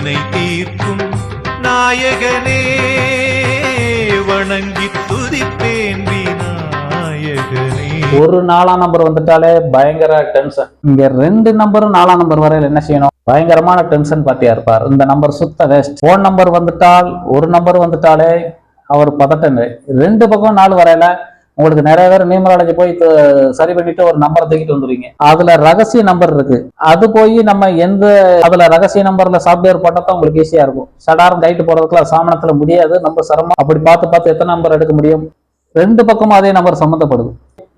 வினை தீர்க்கும் நாயகனே வணங்கி துதிப்பேன் விநாயகனே. ஒரு நாலாம் நம்பர் வந்துட்டாலே பயங்கர டென்ஷன் இங்க ரெண்டு நம்பரும் நாலாம் நம்பர் வரையில என்ன செய்யணும்? பயங்கரமான டென்ஷன் பாத்தியா இருப்பார். இந்த நம்பர் சுத்த வேஸ்ட் போன் நம்பர் வந்துட்டால் ஒரு நம்பர் வந்துட்டாலே அவர் பதட்டம் ரெண்டு பக்கம் நாலு வரையில உங்களுக்கு நிறைய பேர் நியூமராலஜி போய் சரி பண்ணிட்டு ஒரு நம்பரை தூக்கிட்டு வந்துருவீங்க. அதுல ரகசிய நம்பர் இருக்கு. அது போய் நம்ம எந்த அதுல ரகசிய நம்பர்ல சாஃப்ட்வேர் போட்டா உங்களுக்கு ஈஸியா இருக்கும். சடாரம் கைட்டு போறதுக்குள்ள சாமனத்துல முடியாது. நம்ம சிரமம். அப்படி பார்த்து பார்த்து எத்தனை நம்பர் எடுக்க முடியும்? ரெண்டு பக்கமும் அதே நம்பர் சம்மந்தப்படுது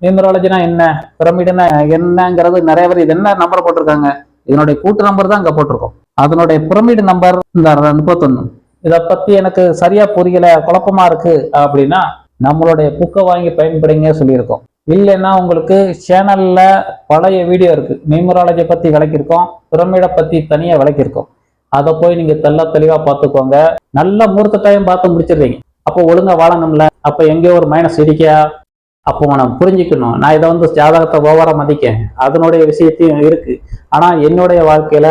நியூமராலஜினா என்ன? பிரமிடுனா என்னங்கிறது நிறைய பேர் இது என்ன நம்பர் போட்டிருக்காங்க? இதனுடைய கூட்டு நம்பர் தான் இங்க போட்டிருக்கோம். அதனுடைய பிரமிடு நம்பர் இந்த முப்பத்தொன்னு இதை பத்தி எனக்கு சரியா புரியல குழப்பமா இருக்கு அப்படின்னா நம்மளுடைய புக்கை வாங்கி பயன்படுங்க சொல்லியிருக்கோம். இல்லைன்னா உங்களுக்கு சேனலில் பழைய வீடியோ இருக்குது நியூமராலஜி பற்றி விளக்கியிருக்கோம். பிரமிடை பற்றி தனியாக விளக்கியிருக்கோம். அதை போய் நீங்கள் தெள்ள தெளிவாக பார்த்துக்கோங்க. நல்ல முகூர்த்த டைம் பார்த்து முடிச்சிடுறீங்க. அப்போ ஒழுங்காக வாழணும்ல. அப்போ எங்கேயோ ஒரு மைனஸ் இடிக்கா அப்போ நம்ம புரிஞ்சுக்கணும். நான் இதை வந்து ஜாதகத்தை ஓவராக மதிக்கேன். அதனுடைய விஷயத்தையும் இருக்குது ஆனால் என்னுடைய வாழ்க்கையில்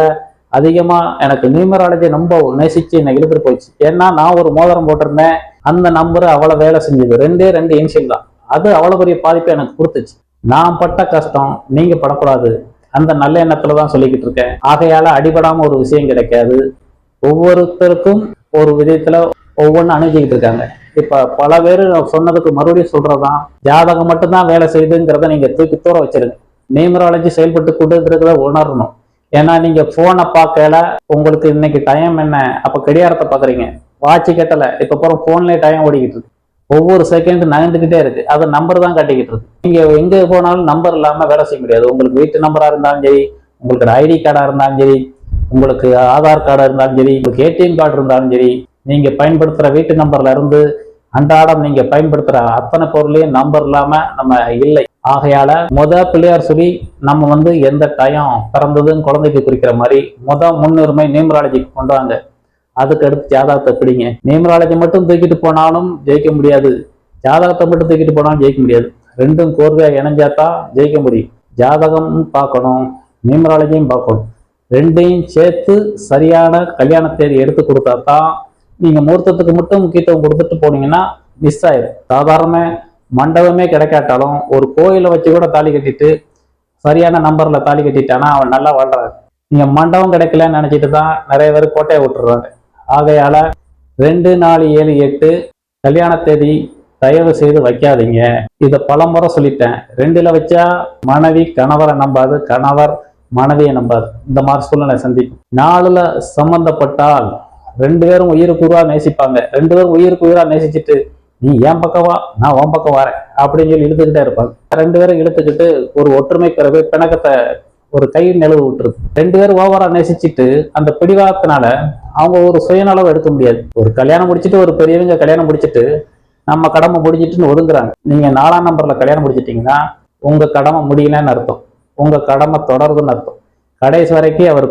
அதிகமாக எனக்கு நியூமராலஜி ரொம்ப நேசித்து என்னை இழுத்துட்டு போயிடுச்சு. ஏன்னா நான் ஒரு மோதிரம் போட்டிருந்தேன். அந்த நம்பர் அவ்வளவு வேலை செஞ்சது. ரெண்டே ரெண்டு இன்சியல் தான். அது அவ்வளவு பெரிய பாதிப்பை எனக்கு கொடுத்துச்சு. நான் பட்ட கஷ்டம் நீங்க படக்கூடாது. அந்த நல்ல எண்ணத்துல தான் சொல்லிக்கிட்டு இருக்கேன். ஆகையால அடிபடாம ஒரு விஷயம் கிடைக்காது. ஒவ்வொருத்தருக்கும் ஒரு விதத்துல ஒவ்வொன்றும் அணுகிக்கிட்டு இருக்காங்க. இப்ப பல பேர் சொன்னதுக்கு மறுபடியும் சொல்றதுதான் ஜாதகம் மட்டும்தான் வேலை செய்யுதுங்கிறத நீங்க தூக்கி தூர வச்சிருங்க. நியூமராலஜி செயல்பட்டு கொண்டு உணரணும். ஏன்னா நீங்க போனை பார்க்கல உங்களுக்கு இன்னைக்கு டைம் என்ன? அப்ப கடிகாரத்தை பாக்குறீங்க வாட்ச் கட்டல. இப்ப போறோம் போன்லயே டைம் ஓடிக்கிட்டு இருக்கு. ஒவ்வொரு செகண்ட் நகர்ந்துகிட்டே இருக்கு. அது நம்பர் தான் கட்டிக்கிட்டு இருக்கு. நீங்க எங்க போனாலும் நம்பர் இல்லாம வேலை செய்ய முடியாது. உங்களுக்கு வீட்டு நம்பரா இருந்தாலும் சரி உங்களுக்கு ஐடி கார்டா இருந்தாலும் சரி உங்களுக்கு ஆதார் கார்டா இருந்தாலும் சரி உங்களுக்கு ஏடிஎம் கார்டு இருந்தாலும் சரி நீங்க பயன்படுத்துற வீட்டு நம்பர்ல இருந்து அன்றாடம் நீங்க பயன்படுத்துற அத்தனை பொருளையும் நம்பர் இல்லாம நம்ம இல்லை. ஆகையால முத பிள்ளையார் சொல்லி நம்ம வந்து எந்த டயம் பிறந்ததுன்னு குழந்தைக்கு குறிக்கிற மாதிரி முத முன்னுரிமை நியூமராலஜிக்கு கொண்டு வாங்க. அதுக்கு அடுத்து ஜாதகத்தை பிடிங்க. நியூமராலஜி மட்டும் தூக்கிட்டு போனாலும் ஜெயிக்க முடியாது. ஜாதகத்தை மட்டும் தூக்கிட்டு போனாலும் ஜெயிக்க முடியாது. ரெண்டும் கோர்வையாக இணைஞ்சாத்தா ஜெயிக்க முடியும். ஜாதகமும் பார்க்கணும் நியூமராலஜியும் பார்க்கணும். ரெண்டையும் சேர்த்து சரியான கல்யாண தேதி எடுத்து கொடுத்தா தான் நீங்க முகூர்த்தத்துக்கு மட்டும் முக்கியத்துவம் கொடுத்துட்டு போனீங்கன்னா மிஸ் ஆயிடும் சாதாரண மண்டபமே கிடைக்காட்டாலும் ஒரு கோயிலை வச்சு கூட தாலி கட்டிட்டு சரியான நம்பர்ல தாலி கட்டிட்டானா அவன் நல்லா வாழ்றாரு நீங்க மண்டபம் கிடைக்கலன்னு நினச்சிட்டு தான் நிறைய பேர் கோட்டையை விட்டுறாங்க. ஆகையால ரெண்டு நாலு ஏழு எட்டு கல்யாண தேதி தயவு செய்து வைக்காதீங்க. இதை பலமுறை சொல்லிட்டேன். ரெண்டுல வச்சா மனைவி கணவரை நம்பாது. கணவர் மனைவியை நம்பாது. இந்த மாதிரி சூழ்நிலை சந்திக்கும். நாலுல சம்பந்தப்பட்டால் ரெண்டு பேரும் உயிருக்கு உயிராக நேசிப்பாங்க. ரெண்டு பேரும் உயிருக்கு உயிரா நேசிச்சுட்டு நீ என் பக்கம் வா? நான் உன் பக்கம் வரேன். அப்படின்னு சொல்லி இழுத்துக்கிட்டே இருப்பாங்க. ரெண்டு பேரும் இழுத்துக்கிட்டு ஒரு ஒற்றுமை பிறகு பிணக்கத்தை ஒரு கை நிலவு விட்டுருது ரெண்டு பேரும் ஓவரா நேசிச்சுட்டு அந்த பிடிவாதத்தினால அவங்க ஒரு சுயநலவு எடுக்க முடியாது. ஒரு கல்யாணம் முடிச்சிட்டு ஒரு பெரியவங்க கல்யாணம் முடிச்சிட்டு நம்ம கடமை முடிஞ்சிட்டுன்னு ஒதுங்குறாங்க. நீங்க நாலாம் நம்பர்ல கல்யாணம் முடிச்சிட்டீங்கன்னா உங்க கடமை முடியலன்னு அர்த்தம். உங்க கடமை தொடருதுன்னு அர்த்தம். கடைசி வரைக்கும் அவர்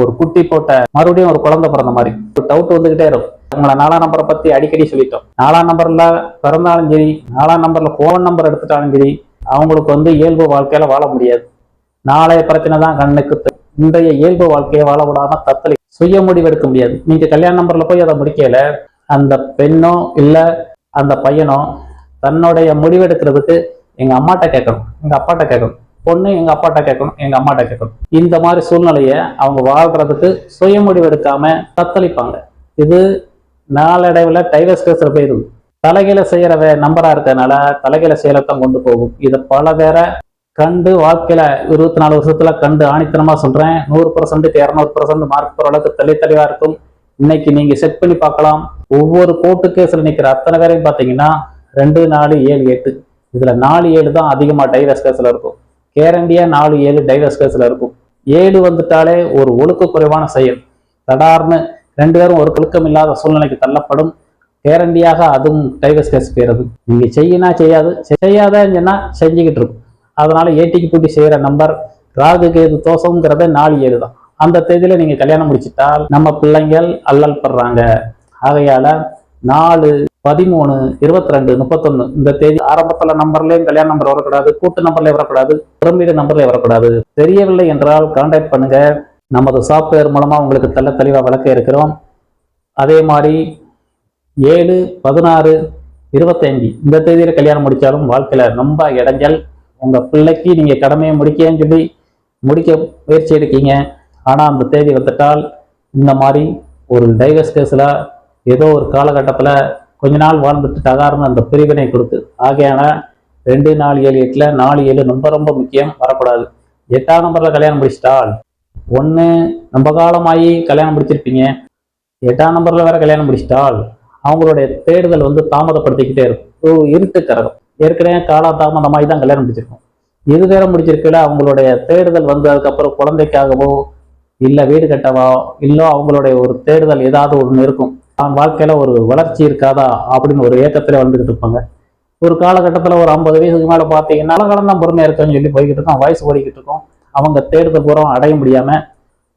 ஒரு குட்டி போட்ட மறுபடியும் ஒரு குழந்தை பிறந்த மாதிரி. ஒரு டவுட் வந்துகிட்டே இருக்கும். உங்களை நாலாம் நம்பரை பத்தி அடிக்கடி சொல்லிட்டோம். நாலாம் நம்பர்ல பிறந்தாலும் சரி நாலாம் நம்பர்ல போன் நம்பர் எடுத்துட்டாலும் சரி அவங்களுக்கு வந்து இயல்பு வாழ்க்கையில வாழ முடியாது. நாளைய பிரச்சனை தான் கண்ணுக்கு இன்றைய இயல்பு வாழ்க்கையை வாழ விடாம தத்தளி சுய முடிவு எடுக்க முடியாது. நீங்க கல்யாண நம்பர்ல போய் அதை முடிக்கல. அந்த பெண்ணோ இல்ல அந்த பையனோ தன்னுடைய முடிவெடுக்கிறதுக்கு எங்க அம்மாட்ட கேட்கணும். எங்க அப்பாட்ட கேட்கணும். பொண்ணு எங்க அப்பாட்ட கேட்கணும். எங்க அம்மாட்ட கேட்கணும். இந்த மாதிரி சூழ்நிலைய அவங்க வாழ்றதுக்கு சுய முடிவு எடுக்காம தத்தளிப்பாங்க. இது நாளடைவில் டைவர்ஸ் கேஸ்ல போயிருது தலைகீழ செய்யற நம்பரா இருக்கறனால தலைகீழ செயலத்தான் கொண்டு போகும். இதை பல பேரை கண்டு வாழ்க்கையில இருபத்தி நாலு வருஷத்துல கண்டு ஆணித்தனமா சொல்றேன். நூறு பர்சன்ட்டுக்கு இரநூறு பர்சன்ட் மார்க் போற அளவுக்கு தள்ளி தெளிவா இருக்கும். இன்னைக்கு நீங்க செக் பண்ணி பார்க்கலாம். ஒவ்வொரு கோர்ட்டு கேஸ்ல நிக்கிற அத்தனை பேரையும் பாத்தீங்கன்னா ரெண்டு நாலு ஏழு எட்டு. இதுல நாலு ஏழு தான் அதிகமா டைவர்ஸ் கேஸ்ல இருக்கும். கேரண்டியா நாலு ஏழு டைவர்ஸ் கேஸ்ல இருக்கும். ஏழு வந்துட்டாலே ஒரு ஒழுக்க குறைவான செயல். தடார்னு ரெண்டு பேரும் ஒரு குழுக்கம் இல்லாத சூழ்நிலைக்கு தள்ளப்படும். கேரண்டியாக அதுவும் டைவர்ஸ் கேஸ் போயிடுது. நீங்க செய்யினா செய்யாது. செய்யாதன்னு செஞ்சுக்கிட்டு இருக்கும். அதனால ஏட்டிக்கு பூட்டி செய்கிற நம்பர் ராகு கேது தோசங்கிறத நாலு ஏழு தான். அந்த தேதியில் நீங்கள் கல்யாணம் முடிச்சிட்டால் நம்ம பிள்ளைங்கள் அல்லல் படுறாங்க. ஆகையால் நாலு பதிமூணு இருபத்தி ரெண்டு முப்பத்தொன்னு இந்த தேதி ஆரம்பத்தில் நம்பர்லேயும் கல்யாண நம்பர் வரக்கூடாது கூட்டு நம்பர்லேயே வரக்கூடாது பிரமிடு நம்பர்லயும் வரக்கூடாது. தெரியவில்லை என்றால் கான்டாக்ட் பண்ணுங்க. நமது சாஃப்ட்வேர் மூலமாக உங்களுக்கு தள்ள தெளிவாக விளக்க இருக்கிறோம். அதே மாதிரி ஏழு பதினாறு இருபத்தஞ்சு இந்த தேதியில் கல்யாணம் முடித்தாலும் வாழ்க்கையில் ரொம்ப இடைஞ்சல். உங்கள் பிள்ளைக்கு நீங்கள் கடமையை முடிக்கன்னு சொல்லி முடிக்க முயற்சி எடுக்கீங்க. ஆனால் அந்த தேதி வந்துட்டால் இந்த மாதிரி ஒரு டைவர்ஸ் கேஸில் ஏதோ ஒரு காலகட்டத்தில் கொஞ்ச நாள் வாழ்ந்துட்டு தகாரணம் அந்த பிரிவினை கொடுத்து ஆகையான ரெண்டு நாலு ஏழு எட்டில் நாலு ஏழு ரொம்ப ரொம்ப முக்கியம் வரக்கூடாது. எட்டாம் நம்பரில் கல்யாணம் முடிச்சிட்டால் ஒன்று ரொம்ப காலமாகி கல்யாணம் முடிச்சிருப்பீங்க. எட்டாம் நம்பரில் வேற கல்யாணம் முடிச்சிட்டால் அவங்களுடைய தேடுதல் வந்து தாமதப்படுத்திக்கிட்டே இருக்கும். இருட்டு கரகம் ஏற்கனவே காலா மாதிரி தான் கல்யாணம் முடிச்சிருக்கோம். இது வேற முடிச்சிருக்கல அவங்களுடைய தேடுதல் வந்து அதுக்கப்புறம் குழந்தைக்காகவோ இல்லை வீடு கட்டவோ இல்லை அவங்களுடைய ஒரு தேடுதல் ஏதாவது ஒன்று இருக்கும். அவன் வாழ்க்கையில் ஒரு வளர்ச்சி இருக்காதா அப்படின்னு ஒரு ஏக்கத்தில் வந்துக்கிட்டு இருப்பாங்க. ஒரு காலகட்டத்தில் ஒரு ஐம்பது வயசுக்கு மேலே பார்த்தீங்கன்னா காலம் தான் பொறுமையாக இருக்குன்னு சொல்லி போய்கிட்டு இருக்கோம். வயசு ஓடிக்கிட்டு இருக்கோம். அவங்க தேடுதல் பூரா அடைய முடியாமல்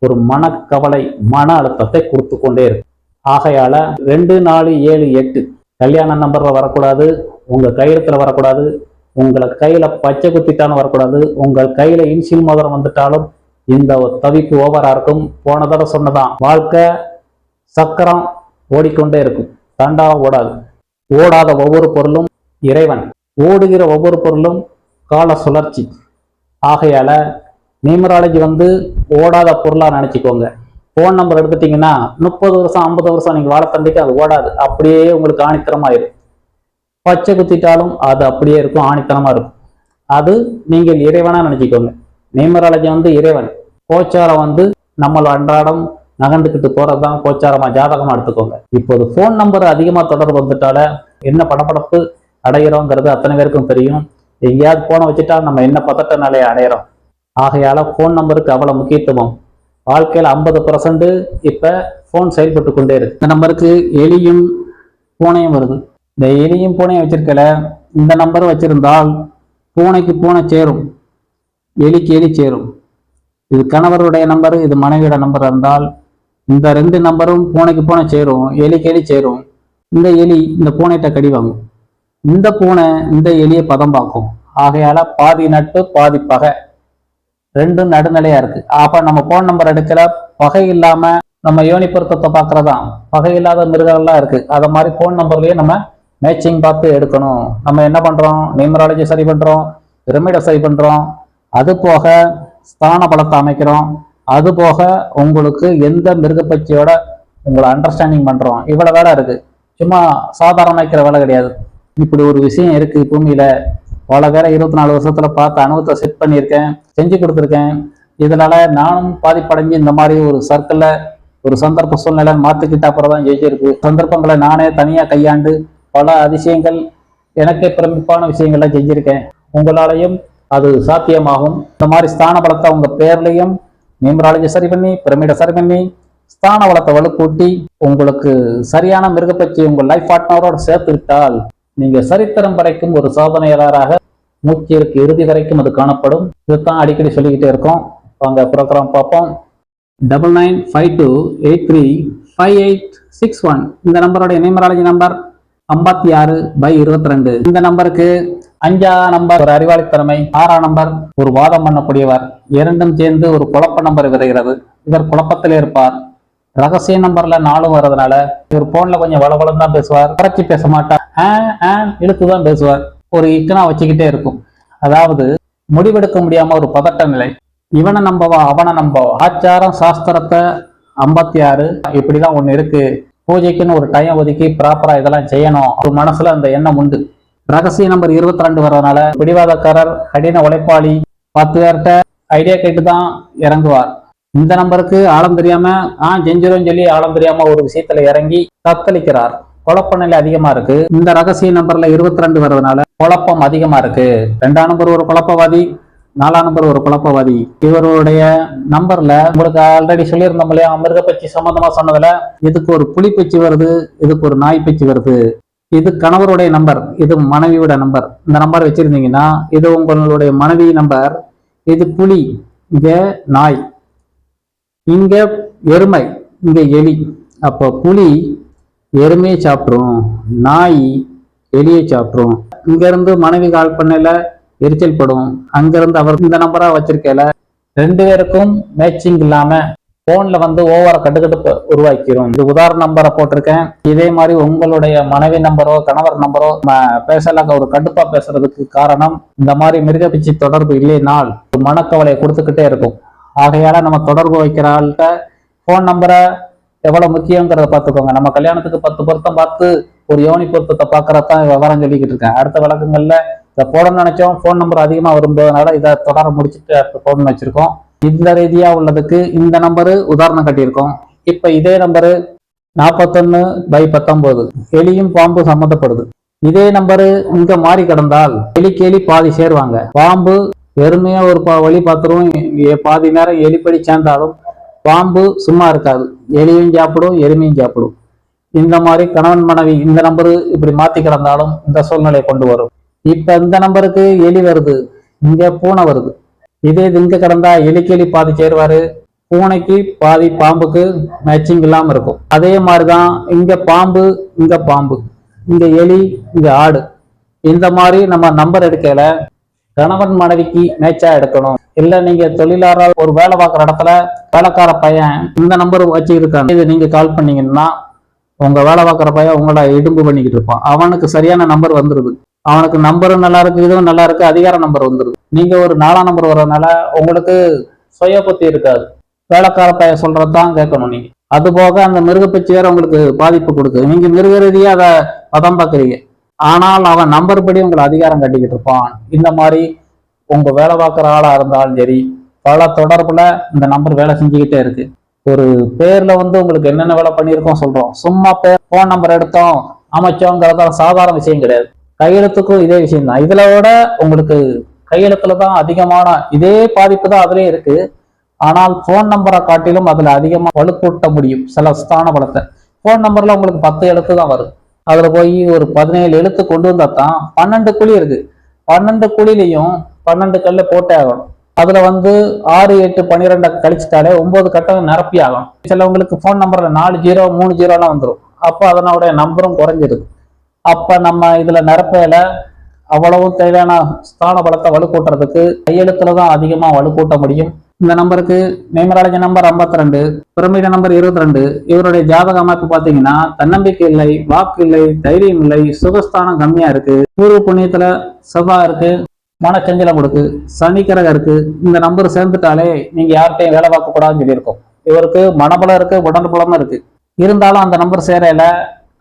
ஒரு மனக்கவலை மன அழுத்தத்தை கொடுத்து கொண்டே இருக்கு. ஆகையால ரெண்டு நாலு ஏழு எட்டு கல்யாண நம்பர்ல வரக்கூடாது. உங்க கையெழுத்துல வரக்கூடாது உங்களை கையில பச்சை குத்திட்டாலும் வரக்கூடாது உங்கள் கையில இன்சில் மோதிரம் வந்துட்டாலும் இந்த தவிப்பு ஓவரா இருக்கும். போன தடவை சொன்னதான் வாழ்க்கை சக்கரம் ஓடிக்கொண்டே இருக்கும். தண்டாலம் ஓடாது. ஓடாத ஒவ்வொரு பொருளும் இறைவன். ஓடுகிற ஒவ்வொரு பொருளும் கால சுழற்சி. ஆகையால நியூமராலஜி வந்து ஓடாத பொருளாக நினச்சிக்கோங்க. ஃபோன் நம்பர் எடுத்துட்டீங்கன்னா முப்பது வருஷம் ஐம்பது வருஷம் நீங்க வாழ தண்டிக்கு அது ஓடாது. அப்படியே உங்களுக்கு ஆணித்தரமாயிடும் பச்சை குத்திட்டாலும் அது அப்படியே இருக்கும் ஆணித்தனமா இருக்கும். அது நீங்கள் இறைவனா நினைச்சுக்கோங்க. நியூமராலஜி வந்து இறைவன். கோச்சாரம் வந்து நம்ம அன்றாடம் நகர்ந்துக்கிட்டு போறதுதான் கோச்சாரமா ஜாதகமா எடுத்துக்கோங்க. இப்போது ஃபோன் நம்பர் அதிகமா தொடர்பு வந்துட்டால என்ன படப்படப்பு அடையிறோங்கிறது அத்தனை பேருக்கும் தெரியும். எங்கேயாவது போனை வச்சுட்டா நம்ம என்ன பதட்ட நிலையை அடையிறோம். ஆகையால ஃபோன் நம்பருக்கு அவ்வளவு முக்கியத்துவம். வாழ்க்கையில் ஐம்பது பர்சன்ட் இப்போ ஃபோன் செயல்பட்டு கொண்டே இருக்கு. இந்த நம்பருக்கு எலியும் பூனையும் வருது. இந்த எலியும் பூனையும் வச்சிருக்கல இந்த நம்பர் வச்சிருந்தால் பூனைக்கு பூனை சேரும் எலிக்கு எலி சேரும். இது கணவருடைய நம்பர் இது மனைவியோட நம்பர் இருந்தால் இந்த ரெண்டு நம்பரும் பூனைக்கு பூனை சேரும் எலிக்கு எலி சேரும். இந்த எலி இந்த பூனைகிட்ட கடி வாங்கும். இந்த பூனை இந்த எலியை பதம் பார்க்கும் ஆகையால பாதி நட்பு பாதி பகை. ரெண்டும் நடுநிலையா இருக்கு. அப்ப நம்ம போன் நம்பர் எடுக்கல பகை இல்லாம நம்ம யோனி பொருத்தத்தை பாக்குறதான் பகை இல்லாத மிருகங்கள்லாம் இருக்கு. அத மாதிரி போன் நம்பர்லயே நம்ம மேட்சிங் பார்த்து எடுக்கணும். நம்ம என்ன பண்ணுறோம் நியூமராலஜி சரி பண்ணுறோம் பிரமிடை சரி பண்ணுறோம் அது போக ஸ்தான பலத்தை அமைக்கிறோம். அது போக உங்களுக்கு எந்த மிருகப்பட்சியோட உங்களை அண்டர்ஸ்டாண்டிங் பண்ணுறோம் இவ்வளோ வேலை இருக்குது சும்மா சாதாரண வைக்கிற வேலை கிடையாது. இப்படி ஒரு விஷயம் இருக்குது பூமியில் பல பேரை இருபத்தி நாலு வருஷத்தில் பார்த்து அனுபவத்தை செட் பண்ணியிருக்கேன். செஞ்சு கொடுத்துருக்கேன். இதனால் நானும் பாதிப்படைஞ்சு இந்த மாதிரி ஒரு சர்க்கிளில் ஒரு சந்தர்ப்ப சூழ்நிலை மாற்றிக்கிட்டா அப்புறம் தான் ஜெயிச்சிருக்கு சந்தர்ப்பங்களை நானே தனியாக கையாண்டு பல அதிசயங்கள் எனக்கே பிரமிப்பான விஷயங்களை செஞ்சுருக்கேன். உங்களாலையும் அது சாத்தியமாகும். இந்த மாதிரி ஸ்தான பலத்தை உங்க பேர்லையும் நியூமராலஜி சரி பண்ணி பிரமிடை சரி பண்ணி ஸ்தான பலத்தை வலுக்கூட்டி உங்களுக்கு சரியான மிருகப்பட்சி உங்கள் லைஃப் பார்ட்னரோட சேர்த்து விட்டால் நீங்க சரித்திரம் வரைக்கும் ஒரு சோதனையாளராக மூச்சிற்கு இறுதி வரைக்கும் அது காணப்படும். இதுதான் அடிக்கடி சொல்லிக்கிட்டே இருக்கோம். வாங்க ப்ரோக்ராம் பார்ப்போம். Double nine five two eight three five eight six one இந்த நம்பரோட நியூமராலஜி நம்பர் ஐம்பத்தி ஆறு பை இருபத்தி ரெண்டு இந்த நம்பருக்கு அஞ்சா நம்பர் ஒரு அறிவாளித்திறமை ஆறாம் நம்பர் ஒரு வாதம் பண்ணக்கூடியவர் இரண்டும் சேர்ந்து ஒரு குழப்ப நம்பர் வருகிறது இவர் குழப்பத்திலே இருப்பார். ரகசிய நம்பர்ல நாலும் வர்றதுனால இவர் போன்ல கொஞ்சம் வளவளம் தான் பேசுவார். குறைச்சி பேச மாட்டார். இழுத்து தான் பேசுவார். ஒரு இக்கனா வச்சுக்கிட்டே இருக்கும். அதாவது முடிவெடுக்க முடியாம ஒரு பதட்ட நிலை. இவனை நம்பவா அவனை நம்பவா? ஆச்சாரம் சாஸ்திரத்தை ஐம்பத்தி ஆறு இப்படிதான் ஒண்ணு இருக்கு. பூஜைக்குன்னு ஒரு டைம் ஒதுக்கி ப்ராப்பரா இதெல்லாம் செய்யணும். ஒரு மனசுல அந்த எண்ணம் உண்டு. ரகசிய நம்பர் இருபத்தி ரெண்டு வர்றதுனால பிடிவாதக்காரர் கடின உழைப்பாளி பத்து பேர்கிட்ட ஐடியா கேட்டு தான் இறங்குவார். இந்த நம்பருக்கு ஆழம் தெரியாம ஆ செஞ்சிரும் சொல்லி ஆழம் தெரியாம ஒரு விஷயத்துல இறங்கி தத்தளிக்கிறார். குழப்ப நிலை அதிகமா இருக்கு. இந்த ரகசிய நம்பர்ல இருபத்தி ரெண்டு வர்றதுனால குழப்பம் அதிகமா இருக்கு. ரெண்டாம் நம்பர் ஒரு குழப்பவாதி. நாலாம் நம்பர் ஒரு குழப்பவாதி. இவருடைய நம்பர்ல உங்களுக்கு ஆல்ரெடி சொல்லியிருந்தோம் இல்லையா மிருகப்பச்சி சம்பந்தமா சொன்னதுல இதுக்கு ஒரு புலிப்பச்சி வருது இதுக்கு ஒரு நாய் பச்சி வருது. இது கணவருடைய நம்பர் இது மனைவியோட நம்பர். இந்த நம்பர் வச்சிருந்தீங்கன்னா இது உங்களுடைய மனைவி நம்பர் இது புலி இங்க நாய் இங்க எருமை இங்க எலி. அப்போ புலி எருமையை சாப்பிட்ரும் நாய் எலியை சாப்பிட்ரும் இங்க இருந்து மனைவி கால் பண்ணல எரிச்சல் படும். அங்கிருந்து அவர் இந்த நம்பரா வச்சிருக்கல ரெண்டு பேருக்கும் மேட்சிங் இல்லாம போன்ல வந்து ஓவர கட்டுக்கட்டுப்பு உருவாக்கிரும். இது உதாரண நம்பரை போட்டிருக்கேன். இதே மாதிரி உங்களுடைய மனைவி நம்பரோ கணவர் நம்பரோ பேசல ஒரு கடுப்பா பேசுறதுக்கு காரணம் இந்த மாதிரி மிருகப்பிச்சி தொடர்பு இல்லைனால் மனக்கவலையை கொடுத்துக்கிட்டே இருக்கும். ஆகையால நம்ம தொடர்பு வைக்கிற ஆள்கிட்ட போன் நம்பரை எவ்வளவு முக்கியங்கிறத பார்த்துக்கோங்க. நம்ம கல்யாணத்துக்கு பத்து பொருத்தம் பார்த்து ஒரு யோனி பொருத்தத்தை பாக்குறதான் விவரம் சொல்லிக்கிட்டு இருக்கேன். அடுத்த வழக்கங்கள்ல இதை போடணும்னு நினைச்சோம். ஃபோன் நம்பர் அதிகமா வரும்போதனால இதை தொடர முடிச்சுட்டு அடுத்த போடணும்னு வச்சிருக்கோம். இந்த ரீதியா உள்ளதுக்கு இந்த நம்பரு உதாரணம் கட்டியிருக்கோம். இப்ப இதே நம்பரு நாற்பத்தொன்னு பை பத்தொன்பது. எலியும் பாம்பு சம்மந்தப்படுது. இதே நம்பரு இங்க மாறி கிடந்தால் எலி கேலி பாதி சேருவாங்க. பாம்பு வெறுமையா ஒரு பா- வழி பார்த்துரும். பாதி நேரம் எலிப்படி சேர்ந்தாலும் பாம்பு சும்மா இருக்காது. எலியும் சாப்பிடும் எருமையும் சாப்பிடும். இந்த மாதிரி கணவன் மனைவி இந்த நம்பரு இப்படி மாத்தி கிடந்தாலும் இந்த சூழ்நிலையை கொண்டு வரும். இப்ப இந்த நம்பருக்கு எலி வருது. இங்க பூனை வருது. இதே இது இங்க கிடந்தா எலிக்கெலி பாதி சேருவாரு. பூனைக்கு பாதி பாம்புக்கு மேட்சிங் இல்லாம இருக்கும். அதே மாதிரிதான் இங்க பாம்பு இங்க பாம்பு. இங்க எலி இங்க ஆடு. இந்த மாதிரி நம்ம நம்பர் எடுக்கல கணவன் மனைவிக்கு மேட்சா எடுக்கணும். இல்ல நீங்க தொழிலாளர் ஒரு வேலை பார்க்குற இடத்துல வேலைக்கார பையன் இந்த நம்பர் வச்சு இருக்காங்க இது நீங்க கால் பண்ணீங்கன்னா உங்க வேலை பார்க்குற பையன் உங்களோட இடும்பு பண்ணிக்கிட்டு இருப்பான். அவனுக்கு சரியான நம்பர் வந்துருது. அவனுக்கு நம்பரும் நல்லா இருக்கு இதுவும் நல்லா இருக்கு அதிகார நம்பர் வந்துருது. நீங்க ஒரு நாலாம் நம்பர் வர்றதுனால உங்களுக்கு சுய புத்தி இருக்காது. வேலைக்கார பையன் சொல்றதுதான் கேட்கணும் நீங்க. அது போக அந்த மிருகப்பச்சி வேற உங்களுக்கு பாதிப்பு கொடுக்குது. நீங்க மிருக ரீதியா அதை பதம் பார்க்குறீங்க. ஆனால் அவன் நம்பர் படி உங்களை அதிகாரம் கட்டிக்கிட்டு இருப்பான். இந்த மாதிரி உங்க வேலை பார்க்குற ஆளா இருந்தாலும் சரி பல தொடர்புல இந்த நம்பர் வேலை செஞ்சுக்கிட்டே இருக்கு. ஒரு பேர்ல வந்து உங்களுக்கு என்னென்ன வேலை பண்ணியிருக்கோம் சொல்றோம். சும்மா பேர் ஃபோன் நம்பர் எடுத்தோம். அமைச்சோங்கிறத சாதாரண விஷயம் கிடையாது. கையெழுத்துக்கும் இதே விஷயம் தான் இதுல விட உங்களுக்கு கையெழுத்துல தான் அதிகமான இதே பாதிப்பு தான் அதுலயும் இருக்கு. ஆனால் போன் நம்பரை காட்டிலும் அதுல அதிகமா வலுக்கூட்ட முடியும் சில ஸ்தான பலத்தை. போன் நம்பர்ல உங்களுக்கு பத்து எழுத்து தான் வரும். அதுல போய் ஒரு பதினேழு எழுத்து கொண்டு வந்தா தான் பன்னெண்டு குழி இருக்கு. பன்னெண்டு குழிலையும் பன்னெண்டு கல்ல போட்டே ஆகணும். அதுல வந்து ஆறு எட்டு பன்னிரெண்டை கழிச்சிட்டாலே ஒன்பது கட்டம் நிரப்பி ஆகணும். சிலவங்களுக்கு ஃபோன் நம்பர்ல நாலு ஜீரோ மூணு ஜீரோலாம் வந்துடும் அப்போ அதனுடைய நம்பரும் குறைஞ்சிருக்கு அப்ப நம்ம இதுல நிரப்பையில் அவ்வளவும் தேவையான ஸ்தான பலத்தை வலுக்கூட்டுறதுக்கு கையெழுத்துல தான் அதிகமா வலுக்கூட்ட முடியும். இந்த நம்பருக்கு நியூமராலஜி நம்பர் 52 ரெண்டு பிரமிட நம்பர் இருபத்தி ரெண்டு இவருடைய ஜாதக அமைப்பு பார்த்தீங்கன்னா தன்னம்பிக்கை இல்லை வாக்கு இல்லை தைரியம் இல்லை சுகஸ்தானம் கம்மியா இருக்கு. பூர்வ புண்ணியத்துல செவ்வாய் இருக்கு மனச்சஞ்சலம் கொடுக்கு சனிக்கிரகம் இருக்கு. இந்த நம்பர் சேர்ந்துட்டாலே நீங்க யார்கிட்டயும் வேலை பார்க்க கூடாதுன்னு சொல்லியிருக்கோம். இவருக்கு மனபலம் இருக்கு உடன்பலமும் இருக்கு. இருந்தாலும் அந்த நம்பர் சேரையில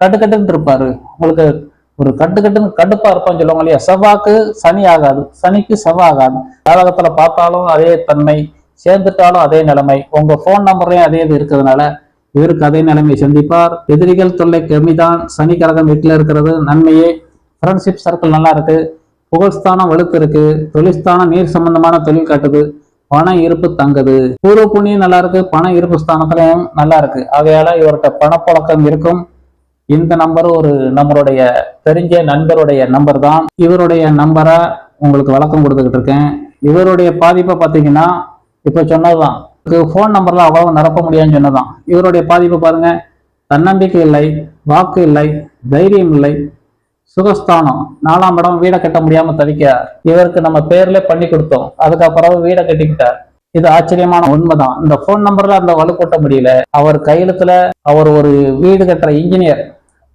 கட்டுக்கட்டுன்னு இருப்பாரு. உங்களுக்கு ஒரு கட்டுக்கட்டுன்னு கடுப்பா இருப்பான்னு சொல்லுவாங்க இல்லையா? செவ்வாக்கு சனி ஆகாது. சனிக்கு செவ்வாய் ஆகாது. ஜாதகத்துல பார்த்தாலும் அதே தன்மை சேர்ந்துட்டாலும் அதே நிலைமை. உங்க ஃபோன் நம்பர்லயும் அதே இது இருக்கிறதுனால இவருக்கு அதே நிலைமை சந்திப்பார். எதிரிகள் தொல்லை கம்மிதான் சனி கரகம் வீட்டில் இருக்கிறது நன்மையே. ஃப்ரெண்ட்ஷிப் சர்க்கிள் நல்லா இருக்கு. புகழ்ஸ்தானம் வலுத்து இருக்கு. தொழில்ஸ்தானம் நீர் சம்பந்தமான தொழில் காட்டுது. பண இருப்பு தங்குது. பூர்வ புண்ணியம் நல்லா இருக்கு. பண இருப்பு ஸ்தானத்திலையும் நல்லா இருக்கு. ஆகையால இவர்கிட்ட பணப்புழக்கம் இருக்கும். இந்த நம்பர் ஒரு நம்மளுடைய தெரிஞ்ச நண்பருடைய நம்பர் தான். இவருடைய நம்பரை உங்களுக்கு விளக்கம் கொடுத்துக்கிட்டு இருக்கேன். இவருடைய பாதிப்பை பார்த்தீங்கன்னா இப்போ சொன்னதுதான். ஃபோன் நம்பர்லாம் அவ்வளவு நிரப்ப முடியாதுன்னு சொன்னதான் இவருடைய பாதிப்பை பாருங்க. தன்னம்பிக்கை இல்லை வாக்கு இல்லை தைரியம் இல்லை சுகஸ்தானம். நாலாம் இடம் வீடை கட்ட முடியாம தவிக்கிறார். இவருக்கு நம்ம பேர்ல பண்ணி கொடுத்தோம். அதுக்கப்புறம் வீடை கட்டிக்கிட்டார். இது ஆச்சரியமான உண்மைதான். இந்த போன் நம்பர்ல அந்த வலுக்கூட்ட முடியல. அவர் கையெழுத்துல அவர் ஒரு வீடு கட்டுற இன்ஜினியர்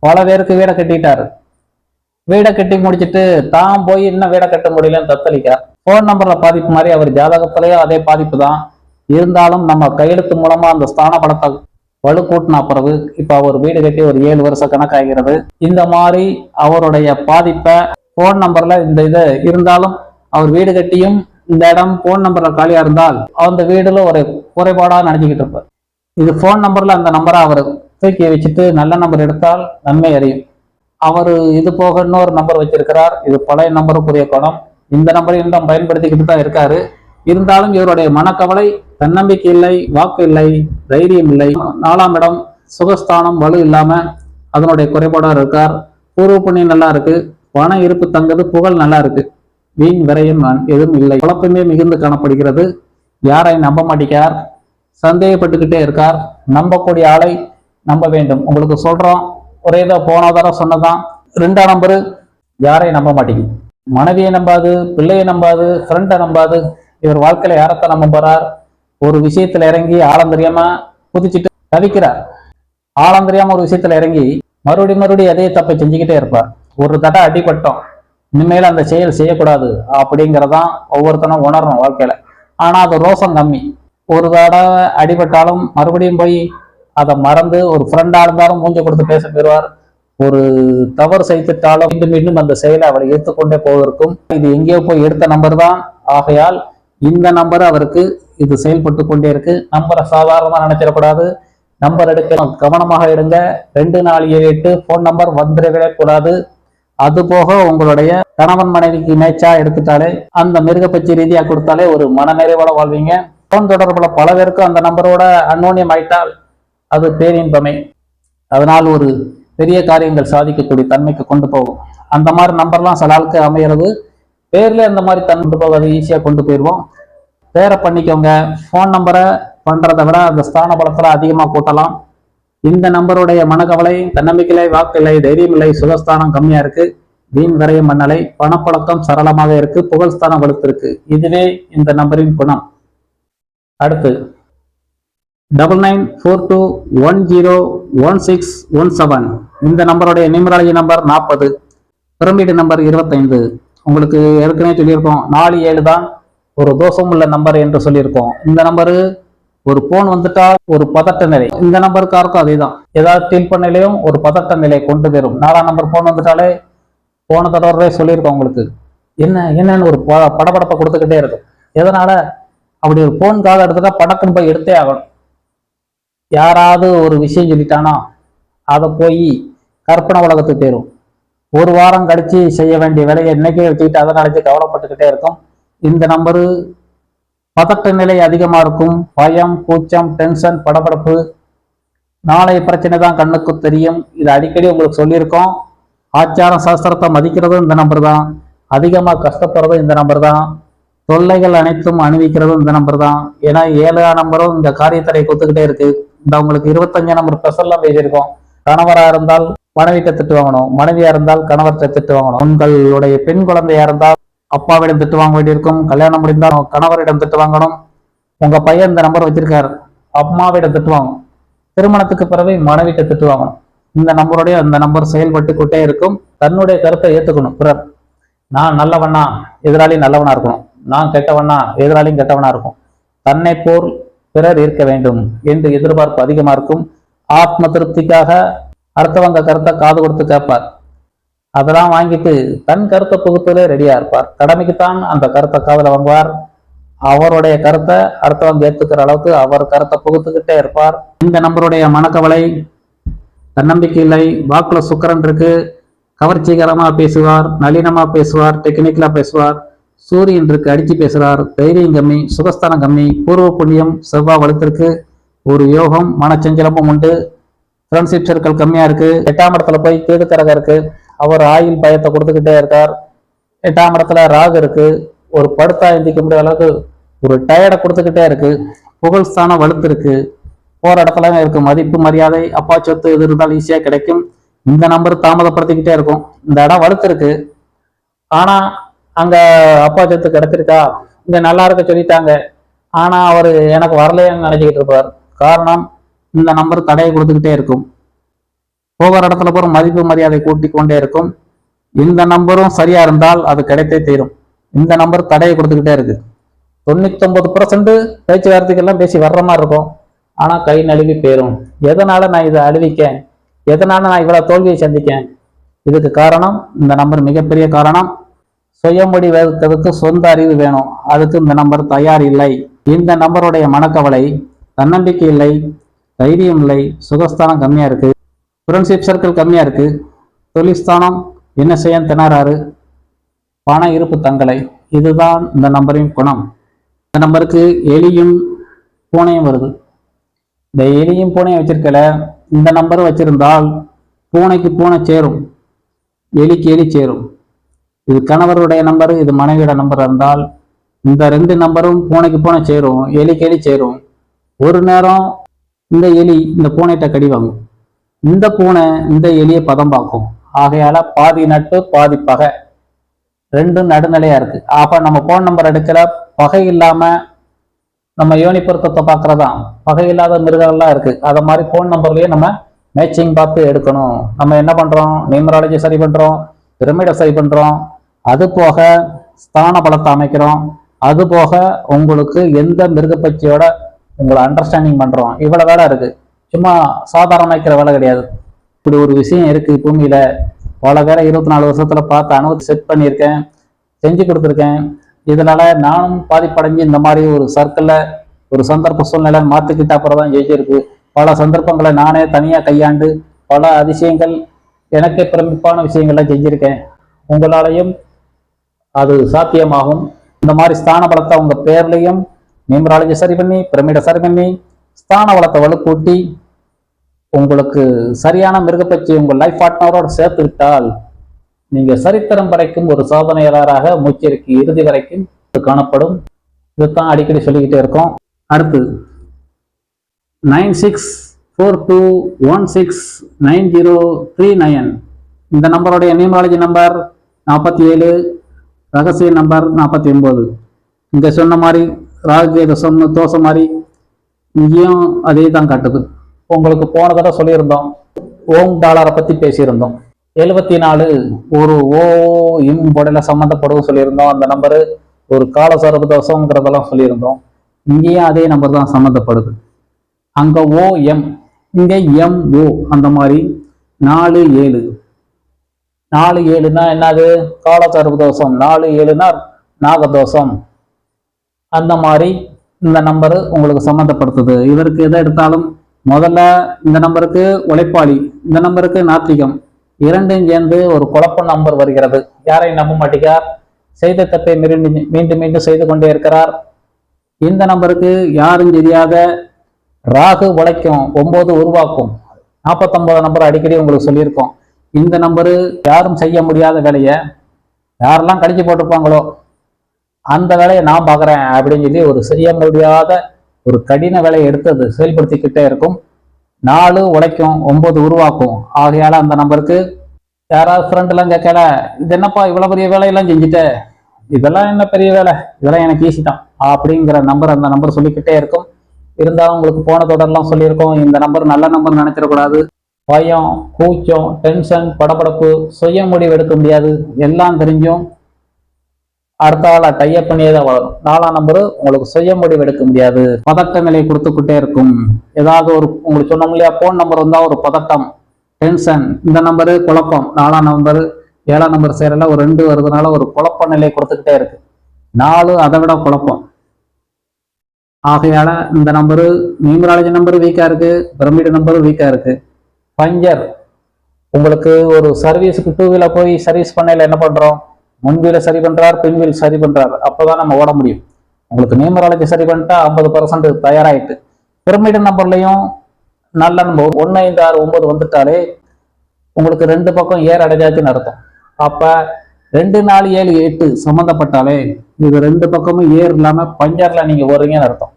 பல பேருக்கு வீடை கட்டிட்டாரு. வீடை கட்டி முடிச்சிட்டு தான் போய் இன்னும் வீடை கட்ட முடியலன்னு தத்தளிக்கிறார் போன் நம்பர்ல பாதிப்பு மாதிரி அவர் ஜாதகத்திலேயே அதே பாதிப்பு தான் இருந்தாலும் நம்ம கையெழுத்து மூலமா அந்த ஸ்தான பலத்தை வலுக்கூட்டின பிறகு இப்ப அவர் வீடு கட்டி ஒரு ஏழு வருஷம் கணக்காகிறது. இந்த மாதிரி அவருடைய பாதிப்பை போன் நம்பர்ல இந்த இது இருந்தாலும் அவர் வீடு கட்டியும் இந்த இடம் ஃபோன் நம்பர்ல காலியா இருந்தால் அந்த வீடுல ஒரு குறைபாடா நினைச்சுக்கிட்டு இருப்பார். இது ஃபோன் நம்பர்ல அந்த நம்பரா அவர் தூக்கி வச்சுட்டு நல்ல நம்பர் எடுத்தால் நன்மை அறியும். அவர் இது போக இன்னொரு நம்பர் வச்சிருக்கிறார். இது பழைய நம்பருக்குரிய குணம். இந்த நம்பரையும் தான் பயன்படுத்திக்கிட்டு தான் இருக்காரு. இருந்தாலும் இவருடைய மனக்கவலை தன்னம்பிக்கை இல்லை வாக்கு இல்லை தைரியம் இல்லை. நாலாம் இடம் சுகஸ்தானம் வலு இல்லாம அதனுடைய குறைபாடா இருக்கார். பூர்வ புண்ணியம் நல்லா இருக்கு. பண இருப்பு தங்குது புகழ் நல்லா இருக்கு. வீண் விரயம் நான் எதுவும் இல்லை. குழப்பமே மிகுந்து காணப்படுகிறது. யாரை நம்ப மாட்டேங்கிறார்? சந்தேகப்பட்டுக்கிட்டே இருக்கார். நம்பக்கூடிய ஆளை நம்ப வேண்டும். உங்களுக்கு சொல்றோம். ஒரே இதை போன தடவை சொன்னதான் ரெண்டாம் நம்பரு. யாரையும் நம்ப மாட்டேங்குது மனைவியை நம்பாது பிள்ளையை நம்பாது ஃப்ரெண்டை நம்பாது இவர் வாழ்க்கையில யாரத்தை நம்ப போறார்? ஒரு விஷயத்துல இறங்கி ஆழம் தெரியாம குதிச்சுட்டு தவிக்கிறார். ஆழம் தெரியாம ஒரு விஷயத்துல இறங்கி மறுபடி மறுபடியும் அதே தப்பை செஞ்சுக்கிட்டே இருப்பார். ஒரு தடை அடிபட்டோம். இனிமேல் அந்த செயல் செய்யக்கூடாது அப்படிங்கிறதான் ஒவ்வொருத்தனும் உணரணும் வாழ்க்கையில. ஆனா அது ரோசம் கம்மி. ஒரு தடவை அடிபட்டாலும் மறுபடியும் போய் அதை மறந்து ஒரு ஃப்ரெண்டா இருந்தாலும் மூஞ்ச கொடுத்து பேச பெறுவார் ஒரு தவறு செய்துட்டாலும் மீண்டும் மீண்டும் அந்த செயலை அவர் எடுத்துக்கொண்டே போவதற்கும் இது எங்கேயோ போய் எடுத்த நம்பர் தான். ஆகையால் இந்த நம்பர் அவருக்கு இது செயல்பட்டு கொண்டே இருக்கு. நம்பரை சாதாரணமாக நினைச்சிடக்கூடாது. நம்பர் எடுக்க கவனமாக எடுங்க ரெண்டு நாலு ஏழு எட்டு ஃபோன் நம்பர் வந்துடவே கூடாது. அது போக உங்களுடைய கணவன் மனைவிக்கு மேட்சா எடுத்துட்டாலே அந்த மிருகப்பச்சி ரீதியா கொடுத்தாலே ஒரு மனநிறைவோட வாழ்வீங்க. போன் தொடர்புல பல பேருக்கும் அந்த நம்பரோட அன்னோன்யம் ஆயிட்டால் அது பேரின்பமே. அதனால் ஒரு பெரிய காரியங்கள் சாதிக்கக்கூடிய தன்மைக்கு கொண்டு போகும். அந்த மாதிரி நம்பர்லாம் சில ஆளுக்கு அமையிறது. பேர்ல அந்த மாதிரி தன் கொண்டு போகாது ஈஸியாக கொண்டு போயிடுவோம். பேரை பண்ணிக்கோங்க. ஃபோன் நம்பரை பண்ணுறதை விட அந்த ஸ்தான பலத்தில் அதிகமாக கூட்டலாம் இந்த நம்பருடைய மனக்கவலை தன்னம்பிக்கை வாக்கில்லை தைரியம் இல்லை சுகஸ்தானம் கம்மியா இருக்கு. வீண் விரயம் மண்ணலை பணப்பழக்கம் சரளமாக இருக்கு புகழ்ஸ்தானம் வலுத்திருக்கு. இதுவே இந்த நம்பரின் குணம். அடுத்து double nine four two one zero one six one seven. இந்த நம்பருடைய நியூமராலஜி நம்பர் நாற்பது பிரமிடு நம்பர் இருபத்தைந்து. உங்களுக்கு ஏற்கனவே சொல்லியிருக்கோம் நாலு ஏழு தான் ஒரு தோஷம் உள்ள நம்பர் என்று சொல்லியிருக்கோம். இந்த நம்பரு ஒரு போன் வந்துட்டா ஒரு பதட்ட நிலை. இந்த நம்பருக்காருக்கும் அதே தான் ஏதாவது டீல் பண்ணலையும் ஒரு பதட்ட நிலை கொண்டு வரும். நாலாம் நம்பர் போன் வந்துட்டாலே போன தடவை சொல்லியிருக்கோம் உங்களுக்கு. என்ன என்னன்னு ஒரு படபடப்பை கொடுத்துக்கிட்டே இருக்கும். எதனால? அப்படி ஒரு போன் கால் எடுத்துட்டா படக்குன்னு போய் எடுத்தே ஆகணும். யாராவது ஒரு விஷயம் சொல்லிட்டானா அதை போய் கற்பனை உலகத்துக்கு தேரும். ஒரு வாரம் கழிச்சு செய்ய வேண்டிய வேலையை இன்னைக்கே வச்சுக்கிட்டு அதை நினைச்சு கவலைப்பட்டுக்கிட்டே இருக்கும். இந்த நம்பரு பதட்ட நிலை அதிகமா இருக்கும். பயம் கூச்சம் டென்ஷன் படபடப்பு. நாளைய பிரச்சனை தான் கண்ணுக்கு தெரியும். இது அடிக்கடி உங்களுக்கு சொல்லியிருக்கோம். ஆச்சாரம் சாஸ்திரத்தை மதிக்கிறதும் இந்த நம்பர் தான். அதிகமா கஷ்டப்படுறதும் இந்த நம்பர் தான். தொல்லைகள் அனைத்தும் அணிவிக்கிறதும் இந்த நம்பர் தான். ஏன்னா ஏழாம் நம்பரும் இந்த காரியத்தடை கொத்துக்கிட்டே இருக்கு. இந்த உங்களுக்கு இருபத்தஞ்சு நம்பர் ஸ்பெஷல்லாம் பேசியிருக்கோம். கணவரா இருந்தால் மனைவிட்ட திட்டு வாங்கணும். மனைவியா இருந்தால் கணவர்கிட்ட திட்டு வாங்கணும். உங்களுடைய பெண் குழந்தையா இருந்தால் அப்பாவிடம் திட்டு வாங்க வேண்டியிருக்கும். கல்யாணம் முடிந்தால் கணவரிடம் திட்டு வாங்கணும். உங்க பையன் இந்த நம்பர் வச்சிருக்காரு. அம்மாவிடம் திட்டு வாங்கணும். திருமணத்துக்கு பிறகு மனைவிட்ட திட்டு வாங்கணும். இந்த நம்பருடைய அந்த நம்பர் செயல்பட்டு கொட்டே இருக்கும். தன்னுடைய கருத்தை ஏத்துக்கணும். பிறர் நான் நல்லவனா? எதிராளி நல்லவனா இருக்கணும். நான் கெட்டவனா? எதிராளியும் கெட்டவனா இருக்கும் தன்னை போல் பிறர் இருக்க வேண்டும் என்று எதிர்பார்ப்பு அதிகமா இருக்கும். ஆத்ம திருப்திக்காக அடுத்தவங்க கருத்தை காது கொடுத்து கேட்பார். அதெல்லாம் வாங்கிட்டு தன் கருத்தை புகுத்தலே ரெடியா இருப்பார். கடமைக்குத்தான் அந்த கருத்தை காதல வாங்குவார். அவருடைய கருத்தை அடுத்தவங்க ஏத்துக்கிற அளவுக்கு அவர் கருத்தை புகுத்துக்கிட்டே இருப்பார். இந்த நம்பருடைய மனக்கவலை தன்னம்பிக்கை இல்லை வாக்குல சுக்கரன் இருக்கு. கவர்ச்சிகரமா பேசுவார் நளினமா பேசுவார் டெக்னிக்கலா பேசுவார். சூரியன் இருக்கு அடிச்சு பேசுறார். தைரியம் கம்மி சுகஸ்தானம் கம்மி பூர்வ புண்ணியம் செவ்வாய் வலுத்திருக்கு. ஒரு யோகம் மனச்சஞ்சலமும் உண்டு. ஃப்ரெண்ட்ஷிப் சர்க்கிள் கம்மியா இருக்கு. எட்டாம் இடத்துல போய் கேதுக்கரகம் இருக்கு. அவர் ஆயில் பயத்தை கொடுத்துக்கிட்டே இருக்கார். எட்டாம் இடத்துல ராகு இருக்கு. ஒரு படுத்தா எந்திக்க முடியாத அளவுக்கு ஒரு டயர்டை கொடுத்துக்கிட்டே இருக்கு. புகழ் ஸ்தானம் வலுத்து இருக்கு போற இடத்துல இருக்கு. மதிப்பு மரியாதை அப்பா சொத்து எது இருந்தாலும் ஈஸியா கிடைக்கும். இந்த நம்பர் தாமதப்படுத்திக்கிட்டே இருக்கும். இந்த இடம் வலுத்து இருக்கு ஆனா அங்க அப்பா சொத்து கிடைச்சிருக்கா? இங்க நல்லா இருக்க சொல்லிட்டாங்க. ஆனா அவரு எனக்கு வரலையேன்னு நினைச்சுக்கிட்டு இருப்பார். காரணம் இந்த நம்பர் தடையை கொடுத்துக்கிட்டே இருக்கும். போகிற இடத்துல போகிற மதிப்பு மரியாதை கூட்டிக் கொண்டே இருக்கும். இந்த நம்பரும் சரியா இருந்தால் அது கிடைத்தே தீரும். இந்த நம்பர் தடையை கொடுத்துக்கிட்டே இருக்கு. தொண்ணூத்தொன்பது பர்சன்ட் பேச்சுவார்த்தைக்கெல்லாம் பேசி வர்ற மாதிரி இருக்கும். ஆனா கை நழுவி போயிடும் எதனால நான் இதை அழுவிக்கேன்? எதனால நான் இவ்வளோ தோல்வியை சந்திக்கேன்? இதுக்கு காரணம் இந்த நம்பர் மிகப்பெரிய காரணம். சுயமொழி வகுக்கிறதுக்கு சொந்த அறிவு வேணும். அதுக்கு இந்த நம்பர் தயார் இல்லை. இந்த நம்பருடைய மனக்கவலை தன்னம்பிக்கை இல்லை தைரியம் இல்லை சுகஸ்தானம் கம்மியா இருக்கு. ஃப்ரெண்ட்ஷிப் சர்க்கிள் கம்மியாக இருக்கு. தொழில்ஸ்தானம் என்ன செய்ய திணறாரு. பண இருப்பு தங்களை. இதுதான் இந்த நம்பரின் குணம். இந்த நம்பருக்கு எலியும் பூனையும் வருது. இந்த எலியும் பூனையும் வச்சிருக்கல. இந்த நம்பர் வச்சிருந்தால் பூனைக்கு பூனை சேரும். எலிக்கு எலி சேரும். இது கணவருடைய நம்பர் இது மனைவியோட நம்பர் இருந்தால் இந்த ரெண்டு நம்பரும் பூனைக்கு பூனை சேரும் எலிக்கு எலி சேரும். ஒரு நேரம் இந்த எலி இந்த பூனைகிட்ட கடி வாங்கும். இந்த பூனை இந்த எலியை பதம் பார்க்கும் ஆகையால பாதி நட்பு பாதி பகை. ரெண்டும் நடுநிலையா இருக்கு. அப்ப நம்ம போன் நம்பர் எடுக்கல பகை இல்லாம நம்ம யோனி பொருத்தத்தை பார்க்கறதான் பகையில்லாத மிருகங்கள்லாம் இருக்கு. அத மாதிரி ஃபோன் நம்பர்லயே நம்ம மேட்சிங் பார்த்து எடுக்கணும். நம்ம என்ன பண்றோம்? நியூமராலஜி சரி பண்றோம் பிரமிடை சரி பண்றோம். அது போக ஸ்தான பலத்தை அமைக்கிறோம். அது போக உங்களுக்கு எந்த மிருகப்பட்சியோட உங்களை அண்டர்ஸ்டாண்டிங் பண்றோம். இவ்வளவு வேலை இருக்கு. சும்மா சாதாரண வேலை கிடையாது. இப்படி ஒரு விஷயம் இருக்குது பூமியில் பல பேரை இருபத்தி நாலு வருஷத்தில் பார்த்து அனுபவத்தை செட் பண்ணியிருக்கேன். செஞ்சு கொடுத்துருக்கேன். இதனால் நானும் பாதிப்படைஞ்சு இந்த மாதிரி ஒரு சர்க்கிளில் ஒரு சந்தர்ப்ப சூழ்நிலை மாற்றிக்கிட்ட அப்புறம் தான் ஜெயிச்சிருக்கு. பல சந்தர்ப்பங்களை நானே தனியாக கையாண்டு பல அதிசயங்கள் எனக்கே பிரமிப்பான விஷயங்களை செஞ்சுருக்கேன். உங்களாலையும் அது சாத்தியமாகும். இந்த மாதிரி ஸ்தான பலத்தை உங்கள் பேர்லையும் நியூமராலஜி சரி பண்ணி பிரமிடை சரி பண்ணி ஸ்தான வளத்தை வலுக்கூட்டி உங்களுக்கு சரியான மிருகப்பட்சி உங்கள் லைஃப் பார்ட்னரோடு சேர்த்து விட்டால் நீங்க சரித்திரம் வரைக்கும் ஒரு சோதனையாளராக மூச்சிற்கு இறுதி வரைக்கும் காணப்படும். இதுதான் அடிக்கடி சொல்லிக்கிட்டே இருக்கோம். அடுத்து nine six four two one six nine zero three nine இந்த நம்பருடைய நியூமாலஜி நம்பர் நாற்பத்தி ஏழு ரகசிய நம்பர் நாற்பத்தி ஒன்பது இங்கே சொன்ன மாதிரி ராகு சொன்ன தோசை மாதிரி இங்கேயும் அதே தான் காட்டுது. உங்களுக்கு போன தடவை சொல்லியிருந்தோம் ஓம் டாலரை பற்றி பேசியிருந்தோம். எழுபத்தி நாலு ஒரு ஓ இம் உடல சம்மந்தப்படும் சொல்லியிருந்தோம். அந்த நம்பரு ஒரு கால சரபு சொல்லியிருந்தோம். இங்கேயும் அதே நம்பர் தான் சம்மந்தப்படுது. அங்கே ஓ எம். இங்கே எம் ஓ. அந்த மாதிரி நாலு ஏழு. நாலு ஏழுனா என்னது? காலச்சரப்பு தோஷம் நாலு ஏழுனா நாகதோஷம். அந்த மாதிரி இந்த நம்பரு உங்களுக்கு சம்மந்தப்படுத்துது. இவருக்கு எதை எடுத்தாலும் முதல்ல இந்த நம்பருக்கு உழைப்பாளி இந்த நம்பருக்கு நாத்திகம். இரண்டும் சேர்ந்து ஒரு குழப்ப நம்பர் வருகிறது. யாரையும் நம்ப மாட்டேங்கார் செய்த தப்பை மீண்டும் மீண்டும் மீண்டும் செய்து கொண்டே இருக்கிறார். இந்த நம்பருக்கு யாரும் தெரியாத ராகு உழைக்கும் ஒன்பது உருவாக்கும். நாற்பத்தொன்பது நம்பர் அடிக்கடி உங்களுக்கு சொல்லியிருக்கோம். இந்த நம்பரு யாரும் செய்ய முடியாத வேலையை யாரெல்லாம் கடிச்சு போட்டிருப்பாங்களோ அந்த வேலையை நான் பார்க்குறேன் அப்படின்னு சொல்லி ஒரு செய்ய முடியாத ஒரு கடின வேலையை எடுத்து அது செயல்படுத்திக்கிட்டே இருக்கும். நாலு உழைக்கும் ஒன்பது உருவாக்கும். ஆகையால் அந்த நம்பருக்கு யாராவது ஃப்ரெண்டெல்லாம் கேட்கல இது என்னப்பா இவ்வளோ பெரிய வேலையெல்லாம் செஞ்சுட்டு? இதெல்லாம் என்ன பெரிய வேலை? இதெல்லாம் எனக்கு ஈஸி தான். அப்படிங்கிற நம்பர் அந்த நம்பர் சொல்லிக்கிட்டே இருக்கும். இருந்தாலும் உங்களுக்கு போன தொடர்லாம் சொல்லியிருக்கோம். இந்த நம்பர் நல்ல நம்பர் நினைச்சிடக்கூடாது பயம் கூச்சம் டென்ஷன் படபடப்பு சுய முடிவு எடுக்க முடியாது. எல்லாம் தெரிஞ்சும் அடுத்த ஆளை டைப் பண்ணியே தான் வளரும். நாலாம் நம்பரு உங்களுக்கு சுய முடிவு எடுக்க முடியாது. பதட்ட நிலை கொடுத்துக்கிட்டே இருக்கும். ஏதாவது ஒரு உங்களுக்கு சொன்னோம் இல்லையா போன் நம்பர் வந்தா ஒரு பதட்டம் டென்ஷன் இந்த நம்பரு குழப்பம். நாலாம் நம்பரு ஏழாம் நம்பர் சேரல ஒரு ரெண்டு வருதுனால ஒரு குழப்ப நிலை கொடுத்துக்கிட்டே இருக்கு. நாலு அதை விட குழப்பம். ஆகையால இந்த நம்பரு நியூமராலஜி நம்பர் வீக்கா இருக்கு. பிரமிடு நம்பரும் வீக்கா இருக்கு. பஞ்சர் உங்களுக்கு ஒரு சர்வீஸுக்கு டூ வீலர் போய் சர்வீஸ் பண்ணையில என்ன பண்றோம்? முன் சரி பண்றார் பின் சரி பண்றார். அப்பதான் நம்ம ஓட முடியும். உங்களுக்கு நியூமராலஜி சரி பண்ணிட்டா ஐம்பது பர்சன்ட் தயாராயிட்டு. பிரமிடு நம்பர்லையும் நல்ல நம்ம ஒன்று ஐந்து ஆறு ஒன்பது வந்துட்டாலே உங்களுக்கு ரெண்டு பக்கம் ஏர் அடைஞ்சாச்சுன்னு அர்த்தம் அப்ப ரெண்டு நாலு ஏழு எட்டு சம்மந்தப்பட்டாலே இது ரெண்டு பக்கமும் ஏர் இல்லாமல் பஞ்சாரில் நீங்கள் ஓடுறீங்கன்னு அர்த்தம்.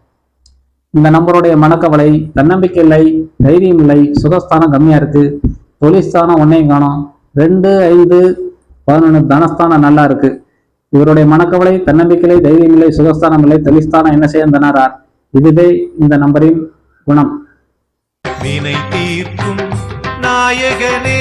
இந்த நம்பருடைய மனக்கவலை தன்னம்பிக்கை இல்லை தைரியம் இல்லை சுகஸ்தானம் கம்மியாக இருக்குது தொழில்ஸ்தானம் ஒன்னையும் காணும். ரெண்டு ஐந்து பதினொன்று தனஸ்தானம் நல்லா இருக்கு. இவருடைய மனக்கவலை தன்னம்பிக்கை தைரியம் இல்லை சுகஸ்தானம் இல்லை தொழில்ஸ்தானம் என்ன செய்ய தனாரார் இதுவே இந்த நம்பரின் குணம். நாயகனே.